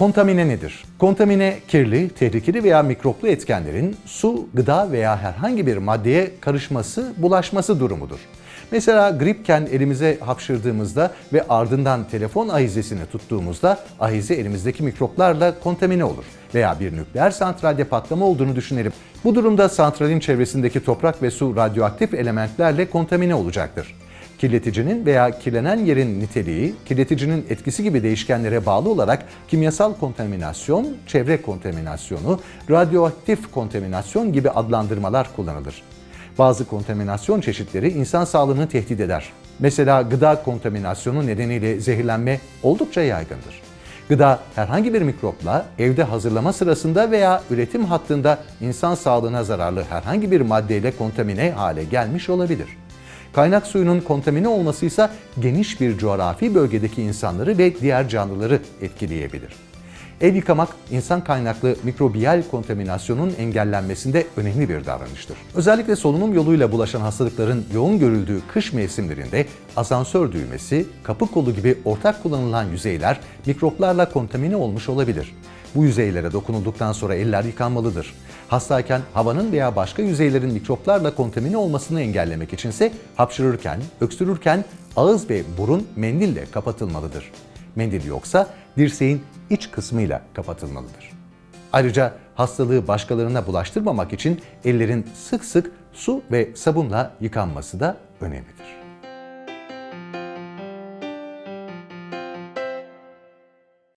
Kontamine nedir? Kontamine kirli, tehlikeli veya mikroplu etkenlerin su, gıda veya herhangi bir maddeye karışması, bulaşması durumudur. Mesela gripken elimize hapşırdığımızda ve ardından telefon ahizesini tuttuğumuzda ahize elimizdeki mikroplarla kontamine olur. Veya bir nükleer santralde patlama olduğunu düşünelim. Bu durumda santralin çevresindeki toprak ve su radyoaktif elementlerle kontamine olacaktır. Kirleticinin veya kirlenen yerin niteliği, kirleticinin etkisi gibi değişkenlere bağlı olarak kimyasal kontaminasyon, çevre kontaminasyonu, radyoaktif kontaminasyon gibi adlandırmalar kullanılır. Bazı kontaminasyon çeşitleri insan sağlığını tehdit eder. Mesela gıda kontaminasyonu nedeniyle zehirlenme oldukça yaygındır. Gıda herhangi bir mikropla evde hazırlama sırasında veya üretim hattında insan sağlığına zararlı herhangi bir maddeyle kontamine hale gelmiş olabilir. Kaynak suyunun kontamine olması ise geniş bir coğrafi bölgedeki insanları ve diğer canlıları etkileyebilir. El yıkamak insan kaynaklı mikrobiyal kontaminasyonun engellenmesinde önemli bir davranıştır. Özellikle solunum yoluyla bulaşan hastalıkların yoğun görüldüğü kış mevsimlerinde asansör düğmesi, kapı kolu gibi ortak kullanılan yüzeyler mikroplarla kontamine olmuş olabilir. Bu yüzeylere dokunulduktan sonra eller yıkanmalıdır. Hastayken havanın veya başka yüzeylerin mikroplarla kontamine olmasını engellemek içinse hapşırırken, öksürürken ağız ve burun mendille kapatılmalıdır. Mendil yoksa dirseğin iç kısmıyla kapatılmalıdır. Ayrıca hastalığı başkalarına bulaştırmamak için ellerin sık sık su ve sabunla yıkanması da önemlidir.